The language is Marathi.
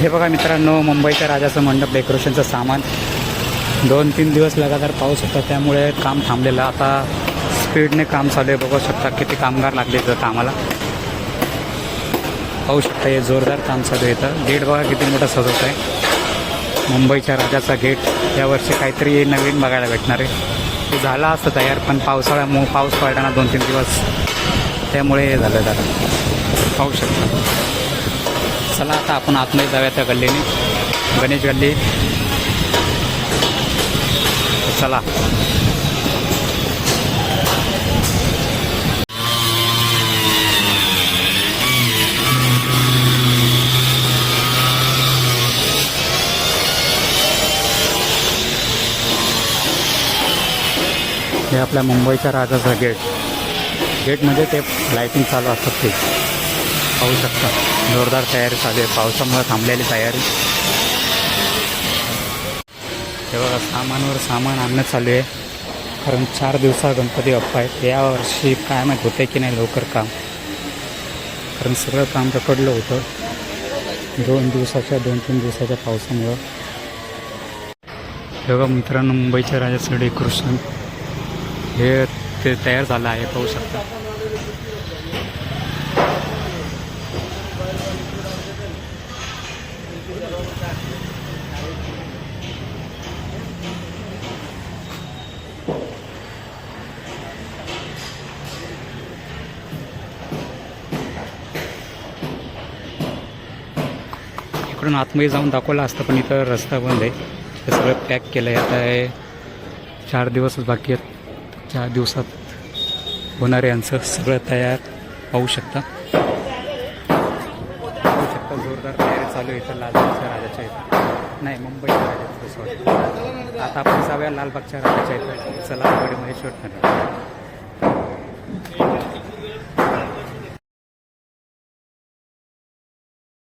हे बघा मित्रांनो मुंबईच्या राजाचं मंडप डेकोरेशनचं सामान. दोन तीन दिवस लगातार पाऊस होता त्यामुळे काम थांबलेलं. आता स्पीडने काम चालू आहे बघू शकता किती कामगार लागले इथं कामाला पाहू शकता हे जोरदार काम चालू आहे इथं. गेट बघा किती मोठा सजवत आहे. मुंबईच्या राजाचा गेट यावर्षी काहीतरी नवीन बघायला भेटणार आहे. ते झालं असतं तयार पण पावसाळ्यामुळे पाऊस पडताना दोन तीन दिवस. त्यामुळे हे झालं दादा. पाहू शकता. चला आता आपण आतमध्ये जाऊया त्या गल्लीने. गणेश गल्ली. चला. हे आपल्या मुंबईच्या राजाचा गेट. गेटमध्ये ते लाईटिंग चालू असतात ते पाहू शकता. जोरदार तयारी चालू आहे. पावसामुळे थांबलेली तयारी. हे बघा सामानवर सामान आणणं चालू आहे. कारण चार दिवसा गणपती बाप्पा आहेत. यावर्षी काय माहीत होते की नाही लवकर काम. कारण सगळं काम रखडलं होतं. दोन दिवसाच्या दोन तीन दिवसाच्या पावसामुळं. हे बघा मित्रांनो मुंबईच्या राजाचं डेकोरेशन हे ते तयार झालं आहे पाहू शकता. इकडून आतमध्ये जाऊन दाखवला असतं पण इथं रस्ता बंद आहे. ते सगळं पॅक केलं आहे आता हे चार दिवसच बाकी आहेत. चार दिवसात होणार आहे यांचं सगळं तयार पाहू शकता. आता जोरदार तयारी चालू आहे इथं लालबागच्या राजाच्या इथं. नाही मुंबईच्या राजाच्या सॉरी आता आपण जाऊया लालबागच्या राजाच्या इथं. चला शूट महेश्वर